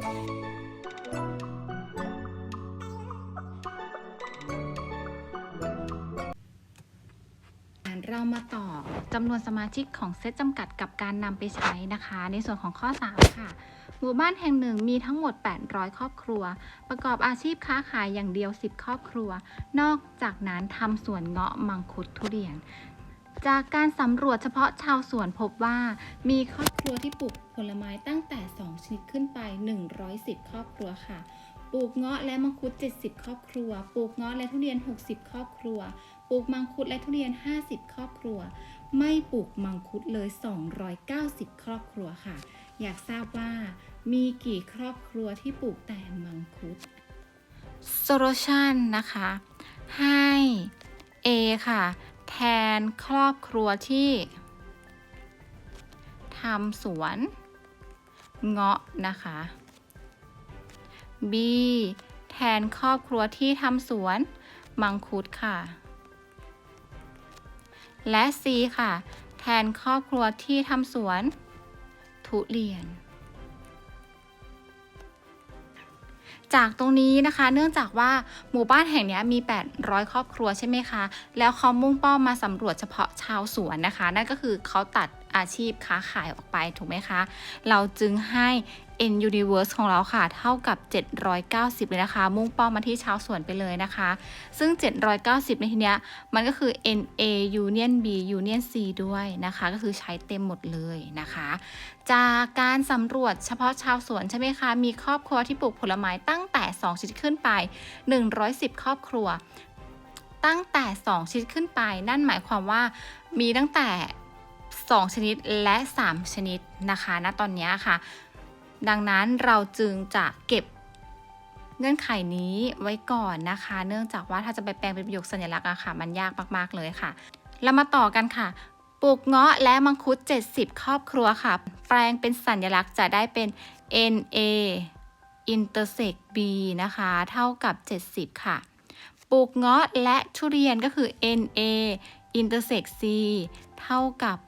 เรามาต่อจำนวนสมาชิกของเซตจำกัดกับการนำไปใช้นะคะ ในส่วนของข้อ 3 ค่ะหมู่บ้านแห่งหนึ่งมีทั้งหมด 800 ครอบครัว ประกอบอาชีพค้าขายอย่างเดียว 10 ครอบครัว นอกจากนั้นทำสวนเงาะมังคุดทุเรียน จากการสำรวจเฉพาะชาวสวนพบว่ามีครอบครัวที่ปลูกผลไม้ตั้งแต่ 2 ชนิดขึ้นไป 110 ครอบครัวค่ะ ปลูกเงาะและมังคุด 70 ครอบครัว ปลูกเงาะและทุเรียน 60 ครอบครัว ปลูกมังคุดและทุเรียน 50 ครอบครัว ไม่ปลูกมังคุดเลย 290 ครอบครัวค่ะ อยากทราบว่ามีกี่ครอบครัวที่ปลูกแต่มังคุด solution นะคะ ให้ A ค่ะ แทนครอบครัวที่ทำสวนเงาะนะคะ B แทนครอบครัวที่ทำสวนมังคุดค่ะ และ C ค่ะ แทนครอบครัวที่ทำสวน ทุเรียน จากตรงนี้นะคะ เนื่องจากว่าหมู่บ้านแห่งนี้มี 800 ครอบครัวใช่ไหมคะ แล้วเขามุ่งเป้ามาสำรวจเฉพาะชาวสวนนะคะ นั่นก็คือเขาตัด อาชีพค้าขายออกไปถูกไหมคะ เราจึงให้ N Universe ของเราค่ะ เท่ากับ 790 เลยนะคะ มุ่งเป้ามาที่ชาวสวนไปเลยนะคะ ซึ่ง 790 ในทีเนี้ย มันก็คือ NA Union B Union C ด้วยนะคะ ก็คือใช้เต็มหมดเลยนะคะ จากการสำรวจเฉพาะชาวสวนใช่ไหมคะ มีครอบครัวที่ปลูกผลไม้ตั้งแต่ 2 ชนิดขึ้นไป 110 ครอบครัว ตั้งแต่ 2 ชนิดขึ้นไป นั่นหมายความว่ามีตั้งแต่ 2 ชนิดและ 3 ชนิดนะคะณตอนนี้ค่ะ ดังนั้นเราจึงจะเก็บเงื่อนไขนี้ไว้ก่อนนะคะ เนื่องจากว่าถ้าจะไปแปลงเป็นประโยคสัญลักษณ์อะค่ะ มันยากมากๆเลยค่ะ เรามาต่อกันค่ะ ปลูกเงาะและมังคุด 70 ครอบครัวค่ะ แปลงเป็นสัญลักษณ์จะได้เป็น NA intersect B นะคะ เท่ากับ 70 ค่ะ ปลูกเงาะและทุเรียนก็คือ NA อินเตอร์เซ็กซีเท่ากับ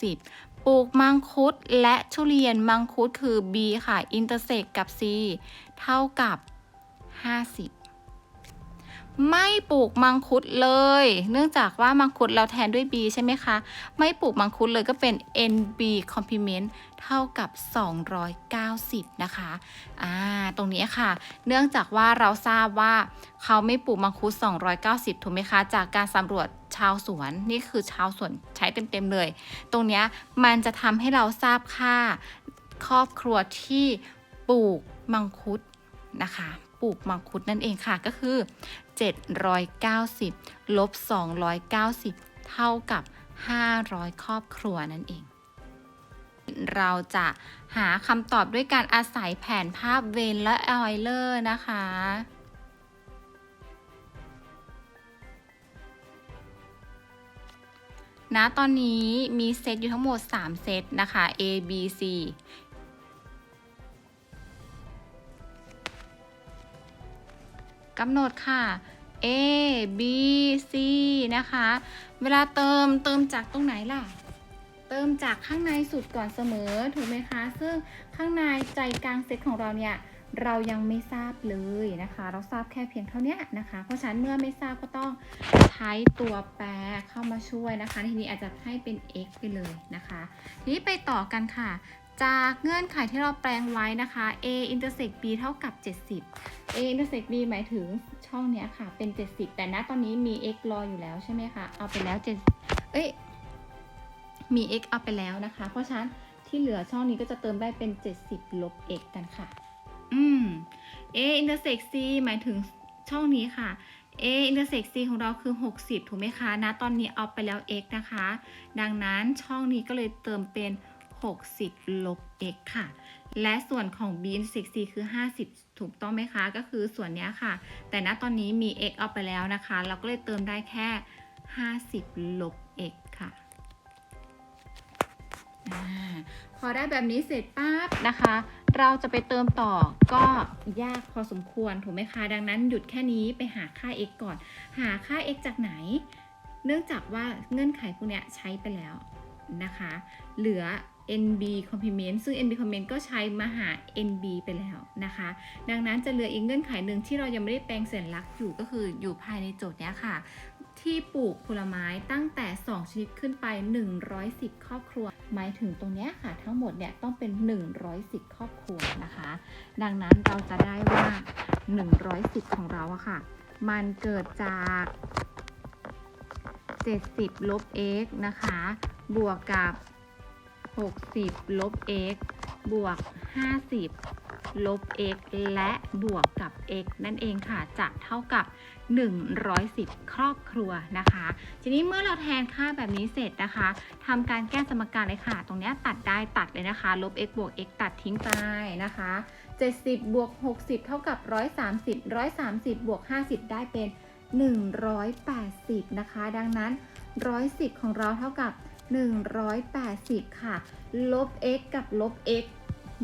60 ปลูกมังคุดและทุเรียนมังคุดคือ B ค่ะอินเตอร์เซ็กกับ C เท่ากับ 50 ไม่ปลูกมังคุดเลย เนื่องจากว่ามังคุดเราแทนด้วย B ใช่ไหมคะ ไม่ปลูกมังคุดเลยก็เป็น NB complement เท่ากับ 290 นะคะอ่าตรงนี้ค่ะ เนื่องจากว่าเราทราบว่าเขาไม่ปลูกมังคุด 290 ถูกไหมคะ จากการสำรวจชาวสวน นี่คือชาวสวนใช้เต็มๆเลย ตรงนี้มันจะทำให้เราทราบค่าครอบครัวที่ปลูกมังคุดนะคะ ปลูกมังคุดนั่นเองค่ะก็คือ 790 ลบ 290 เท่ากับ 500 ครอบครัวนั่นเอง เราจะหาคำตอบด้วยการอาศัยแผนภาพเวนและออยเลอร์นะคะณตอนนี้มีเซตอยู่ทั้งหมด 3 เซตนะคะ A B C กำหนดค่ะ A B C นะคะ เวลาเติมเติมจากตรงไหนล่ะ เติมจากข้างในสุดก่อนเสมอถูกไหมคะ ซึ่งข้างในใจกลางเซตของเราเนี่ยเรายังไม่ทราบเลยนะคะ เราทราบแค่เพียงเท่านี้นะคะ เพราะฉะนั้นเมื่อไม่ทราบก็ต้องใช้ตัวแปรเข้ามาช่วยนะคะ ทีนี้อาจจะให้เป็น x ไปเลยนะคะ ทีนี้ไปต่อกันค่ะ จากเงื่อนไขที่เราแปลงไว้นะคะ a intersect b เท่ากับ 70 a intersect b หมายถึงช่องเนี้ยค่ะเป็น 70 แต่ณตอนนี้มี x รออยู่แล้วใช่ไหมคะ เอาไปแล้ว7เอ้ย มี x เอาไปแล้วนะคะ เพราะฉะนั้นที่เหลือช่องนี้ก็จะเติมได้เป็น 70 ลบ x กันค่ะ อืม a intersect c หมายถึงช่องนี้ค่ะ a intersect c ของเราคือ 60 ถูกไหมคะณตอนนี้เอาไปแล้ว x นะคะ ดังนั้นช่องนี้ก็เลยเติมเป็น 60 ลบ x ค่ะ และส่วนของ b intersect c คือ 50 ถูกต้องไหมคะ ก็คือส่วนนี้ค่ะ แต่ณตอนนี้มี x เอาไปแล้วนะคะ เราก็เลยเติมได้แค่ 50 ลบ x ค่ะพอได้แบบนี้เสร็จปั๊บนะคะ เราจะไปเติมต่อก็ยากพอสมควรถูกไหมคะ ดังนั้นหยุดแค่นี้ไปหาค่า x ก่อน หาค่า x จากไหน เนื่องจากว่าเงื่อนไขพวกนี้ใช้ไปแล้วนะคะ เหลือ NB complement ซึ่ง NB complement ก็ใช้มาหา NB ไปแล้วนะคะ ดังนั้นจะเหลืออีกเงื่อนไขหนึ่งที่เรายังไม่ได้แปลงสัญลักษณ์อยู่ก็คืออยู่ภายในโจทย์นี้ค่ะ ที่ปลูกผลไม้ตั้งแต่ 2 ชนิดขึ้นไป 110 ครอบครัว หมายถึงตรงนี้ค่ะ ทั้งหมดเนี่ยต้องเป็น 110 ครอบครัวนะคะ ดังนั้นเราจะได้ว่า 110 ของเราอะค่ะ มันเกิดจาก70 ลบ x นะคะ บวกกับ 60 ลบ x บวก 50 ลบ x และบวกกับ x นั่นเองค่ะ จะเท่ากับ 110 ครอบครัวนะคะ ทีนี้เมื่อเราแทนค่าแบบนี้เสร็จนะคะทำการแก้สมการเลยค่ะ ตรงนี้ตัดได้ตัดเลยนะคะ ลบ x บวก x ตัดทิ้งไปนะคะ 70 บวก 60 เท่ากับ 130 130 บวก 50 ได้เป็น 180 นะคะ ดังนั้น 110 ของเราเท่ากับ 180 ค่ะ ลบ x กับลบ x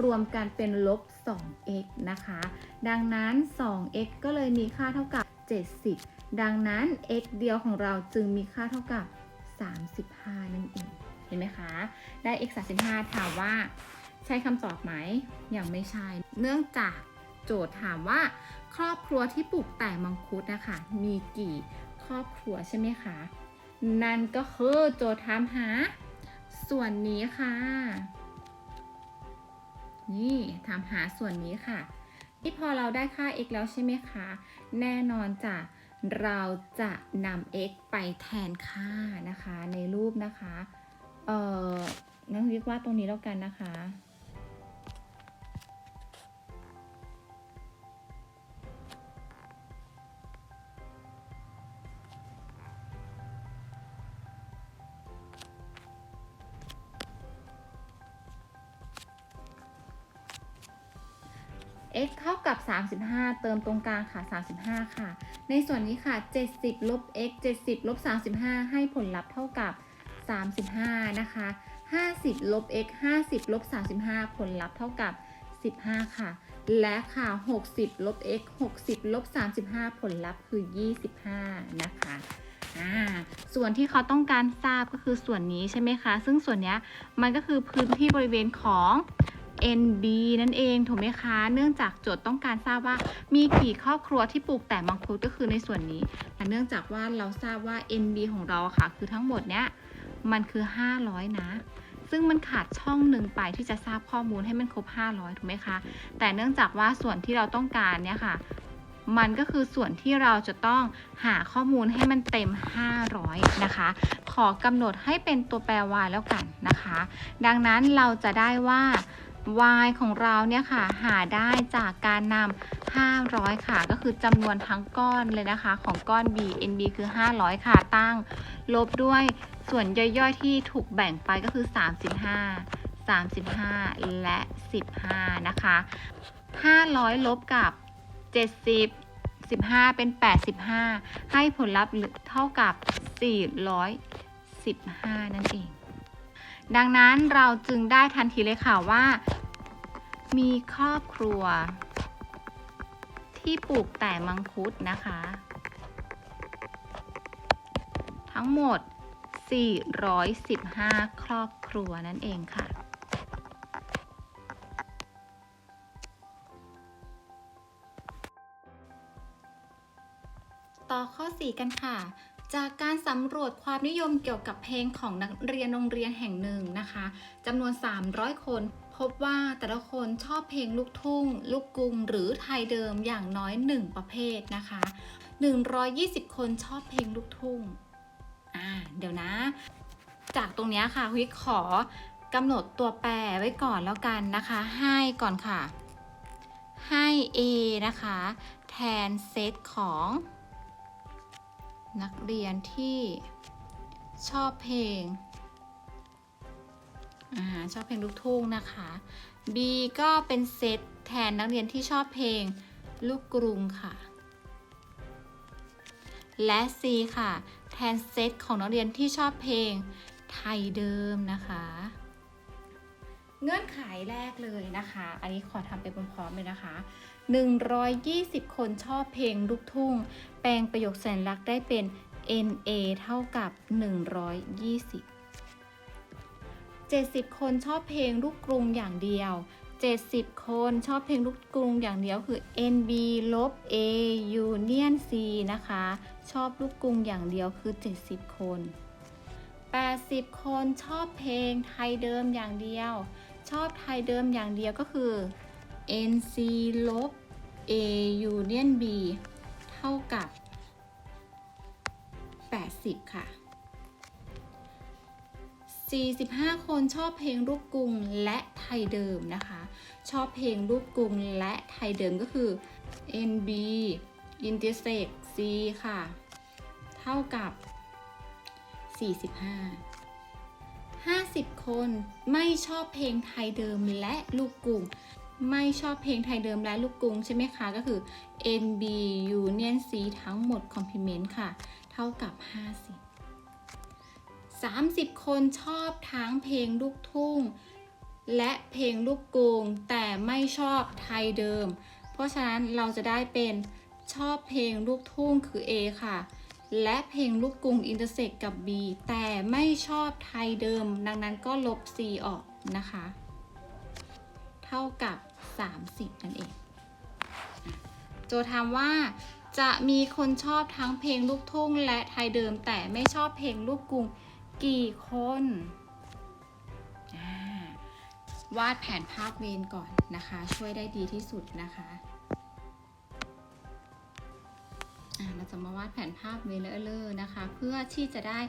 รวมกันเป็นลบ 2x นะคะ ดังนั้น 2x ก็เลยมีค่าเท่ากับ 70 ดังนั้น x เดียวของเราจึงมีค่าเท่ากับ 35 นั่นเอง เห็นไหมคะ ได้ x 35 ถามว่า ใช่คำตอบไหม ยังไม่ใช่ เนื่องจากโจทย์ถามว่า ครอบครัวที่ปลูกแต่มังคุดนะคะ มีกี่ครอบครัวใช่ไหมคะ นั่นก็คือโจทย์ถามหา ส่วนนี้ค่ะ นี่ถามหาส่วนนี้ค่ะ ที่พอเราได้ค่า x แล้วใช่ไหมคะ แน่นอนจ้ะเราจะนำ x ไปแทนค่านะคะในรูปนะคะ เอ่องั้นเรียกว่าตรงนี้แล้วกันนะคะ x เท่ากับ 35 เติมตรงกลางค่ะ 35 ค่ะ ในส่วนนี้ค่ะ 70 ลบ x 70 ลบ 35 ให้ผลลัพธ์เท่ากับ 35 นะคะ 50 ลบ x 50 ลบ 35 ผลลัพธ์เท่ากับ 15 ค่ะ และค่ะ 60 ลบ x 60 ลบ 35 ผลลัพธ์คือ 25 นะคะอ่าส่วนที่เขาต้องการทราบก็คือส่วนนี้ใช่ไหมคะ ซึ่งส่วนเนี้ยมันก็คือพื้นที่บริเวณของ NB นั่นเองถูกไหมคะ เนื่องจากโจทย์ต้องการทราบว่ามีกี่ครอบครัวที่ปลูกแต่มังคุดก็คือในส่วนนี้และเนื่องจากว่าเราทราบว่า NB ของเราค่ะ คือทั้งหมดเนี้ยมันคือ 500 นะ ซึ่งมันขาดช่องหนึ่งไปที่จะทราบข้อมูลให้มันครบ 500 ถูกไหมคะ แต่เนื่องจากว่าส่วนที่เราต้องการเนี่ยค่ะ มันก็คือส่วนที่เราจะต้องหาข้อมูลให้มันเต็ม 500 นะคะ ขอกำหนดให้เป็นตัวแปร y แล้วกันนะคะ ดังนั้นเราจะได้ว่า y ของเราเนี่ยค่ะ หาได้จากการนำ500 ค่ะ ก็คือจำนวนทั้งก้อนเลยนะคะ ของก้อน b nb คือ 500 ค่ะตั้ง ลบด้วยส่วนย่อยๆ ที่ถูกแบ่งไปก็คือ 35 35 และ 15 นะคะ 500 ลบกับ 70 15 เป็น 85 ให้ผลลัพธ์เท่ากับ 415 นั่นเอง ดังนั้นเราจึงได้ทันทีเลยค่ะว่า มีครอบครัว ที่ปลูกแต่มังคุดนะคะ ทั้งหมด 415 ครอบครัวนั่นเองค่ะต่อข้อ 4 กันค่ะ จากการสำรวจความนิยมเกี่ยวกับเพลงของนักเรียนโรงเรียนแห่งหนึ่งนะคะจำนวน 300 คน พบว่าแต่ละคนชอบเพลงลูกทุ่ง ลูกกรุง หรือไทยเดิมอย่างน้อย 1 ประเภทนะคะ 120 คนชอบเพลงลูกทุ่ง อ่า เดี๋ยวนะ จากตรงนี้ค่ะวิขอกำหนดตัวแปรไว้ก่อนแล้วกันนะคะ ให้ก่อนค่ะ ให้ A นะคะ แทนเซตของ นักเรียนที่ชอบเพลงอชอบเพลงลูกทุ่งนะคะ B ก็เป็นเซตแทนนักเรียนที่ชอบเพลงลูกกรุงค่ะ และ C ค่ะ แทนเซตของนักเรียนที่ชอบเพลงไทยเดิมนะคะ เงื่อนไขแรกเลยนะคะ อันนี้ขอทำไปพร้อมๆเลยนะคะ 120 คนชอบเพลงลูกทุ่ง แปลงประโยคสัญลักษณ์ได้เป็น NA เท่ากับ 120 70 คนชอบเพลงลูกกรุงอย่างเดียว 70 คนชอบเพลงลูกกรุงอย่างเดียวคือ NB ลบ A Union C นะคะ ชอบลูกกรุงอย่างเดียวคือ 70 คน 80 คนชอบเพลงไทยเดิมอย่างเดียว ชอบไทยเดิมอย่างเดียวก็คือ NC ลบ A Union B เท่ากับ 80 ค่ะ 45 คนชอบเพลงลูกกรุงและไทยเดิมนะคะ ชอบเพลงลูกกรุงและไทยเดิมก็คือ NB intersect C ค่ะ เท่ากับ 45 50 คนไม่ชอบเพลงไทยเดิมและลูกกรุง ไม่ชอบเพลงไทยเดิมและลูกกรุงใช่ไหมคะ ก็คือ NB Union C ทั้งหมด complement ค่ะ เท่ากับ 50 30 คนชอบทั้งเพลงลูกทุ่ง และเพลงลูกกรุง แต่ไม่ชอบไทยเดิม เพราะฉะนั้นเราจะได้เป็นชอบเพลงลูกทุ่งคือ A ค่ะ และเพลงลูกกรุงอินเตอร์เซกกับ B แต่ไม่ชอบไทยเดิม ดังนั้นก็ลบ C ออกนะคะ ท่ากับ 30 นั่นเอง โจทย์ถามว่าจะมีคนชอบทั้งเพลงลูกทุ่งและไทยเดิมแต่ไม่ชอบเพลงลูกกรุงกี่คนวาดแผนภาพเวนก่อนนะคะ ช่วยได้ดีที่สุดนะคะ เราจะมาวาดแผนภาพเวรเลอร์นะคะ เพื่อที่จะได้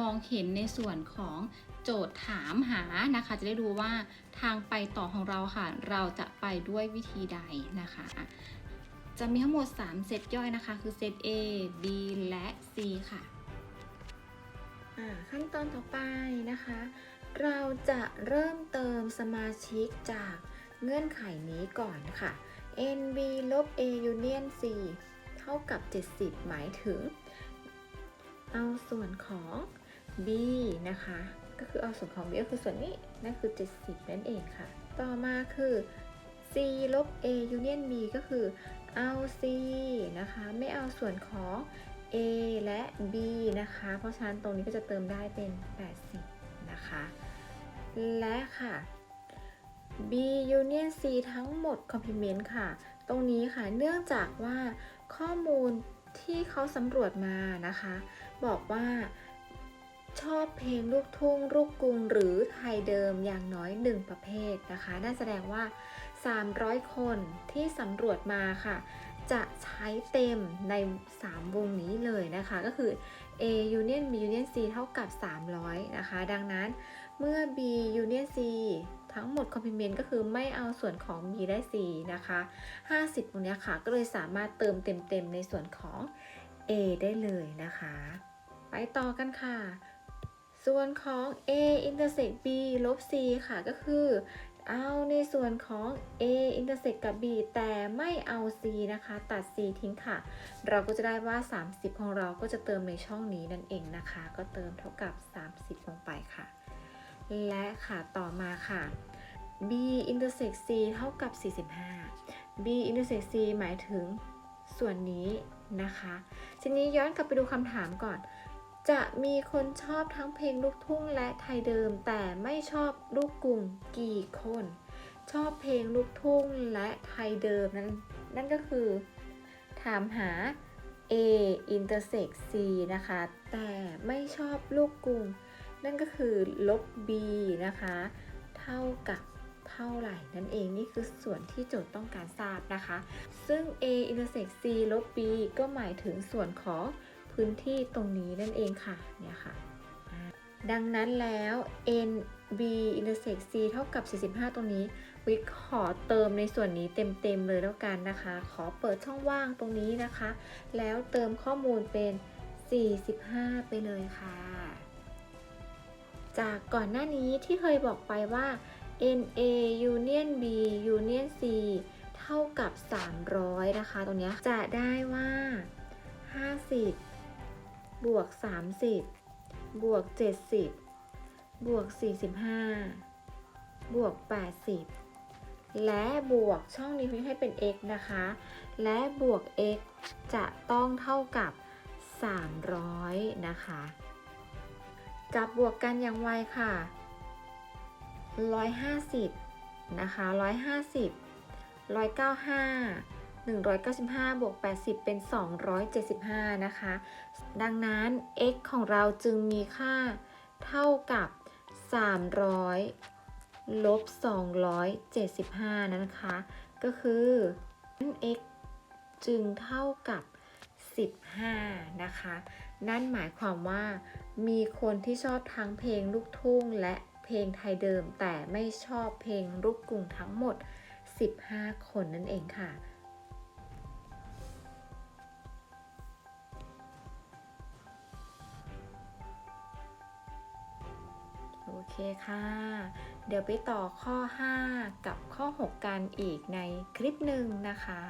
มองเห็นในส่วนของโจทย์ถามหานะคะ จะได้ดูว่าทางไปต่อของเราค่ะ เราจะไปด้วยวิธีใดนะคะจะมีทั้งหมด 3 เซตย่อยนะคะ คือเซต A B และ C ค่ะขั้นตอนต่อไปนะคะ เราจะเริ่มเติมสมาชิกจากเงื่อนไขนี้ก่อนค่ะ NB ลบ A union C เท่ากับ 70 หมายถึง เอาส่วนของ B นะคะ ก็คือเอาส่วนของ B ก็คือส่วนนี้นั่นคือ 70 นั่นเองค่ะ ต่อมาคือ C ลบ A union B ก็คือเอา C นะคะ ไม่เอาส่วนของ A และ B นะคะ เพราะฉะนั้นตรงนี้ก็จะเติมได้เป็น 80 นะคะ และค่ะ B union C ทั้งหมด complement ค่ะ ตรงนี้ค่ะเนื่องจากว่าข้อมูลที่เขาสำรวจมานะคะ บอกว่าชอบเพลงลูกทุ่งลูกกรุงหรือไทยเดิมอย่างน้อย 1 ประเภทนะคะ นั่นแสดงว่า 300 คนที่สำรวจมาค่ะ จะใช้เต็มใน 3 วงนี้เลยนะคะ ก็คือ A union B union C เท่ากับ 300 นะคะ ดังนั้นเมื่อ B union C ทั้งหมด complement ก็คือไม่เอาส่วนของ B และ C นะคะ 50 ตรงนี้ค่ะ ก็เลยสามารถเติมเต็มๆในส่วนของ A ได้เลยนะคะ ไปต่อกันค่ะ ส่วนของ A intersect B ลบ C ค่ะก็คือเอาในส่วนของ A intersect กับ B แต่ไม่เอา C นะคะ ตัด C ทิ้งค่ะ เราก็จะได้ว่า 30 ของเราก็จะเติมในช่องนี้นั่นเองนะคะ ก็เติมเท่ากับ 30 ลงไปค่ะ และค่ะต่อมาค่ะ B intersect C เท่ากับ 45 B intersect C หมายถึงส่วนนี้นะคะ ทีนี้ย้อนกลับไปดูคำถามก่อน จะมีคนชอบทั้งเพลงลูกทุ่งและไทยเดิม แต่ไม่ชอบลูกกรุงกี่คน ชอบเพลงลูกทุ่งและไทยเดิมนั่นนั่นก็คือ ถามหา A intersect C นะคะ แต่ไม่ชอบลูกกรุง นั่นก็คือลบ B นะคะ เท่ากับเท่าไหร่นั่นเองนี่คือส่วนที่โจทย์ต้องการทราบนะคะ ซึ่ง A intersect C ลบ B ก็หมายถึงส่วนของพื้นที่ตรงนี้นั่นเองค่ะเนี่ยค่ะ ดังนั้นแล้ว N B intersect C เท่ากับ 45 ตรงนี้ วิขอเติมในส่วนนี้เต็มๆเลยแล้วกันนะคะ ขอเปิดช่องว่างตรงนี้นะคะ แล้วเติมข้อมูลเป็น 45 ไปเลยค่ะ จากก่อนหน้านี้ที่เคยบอกไปว่า NA Union B Union C เท่ากับ 300 นะคะ ตรงนี้จะได้ว่า 50 บวก 30 บวก 70 บวก 45 บวก 80 และบวกช่องนี้พิมพ์ให้เป็น x นะคะ และบวก x จะต้องเท่ากับ 300 นะคะ จับบวกกันอย่างไวค่ะ 150 นะคะ 150 195 195 บวก 80 เป็น 275 นะคะ ดังนั้น x ของเราจึงมีค่าเท่ากับ 300 ลบ 275 นะคะ ก็คือ x จึงเท่ากับ 15 นะคะ นั่นหมายความว่า มีคนที่ชอบทั้งเพลงลูกทุ่งและเพลงไทยเดิม แต่ไม่ชอบเพลงลูกกรุงทั้งหมด 15 คนนั่นเองค่ะ โอเคค่ะ เดี๋ยวไปต่อข้อ 5 กับข้อ 6 กันอีกในคลิปหนึ่งนะคะ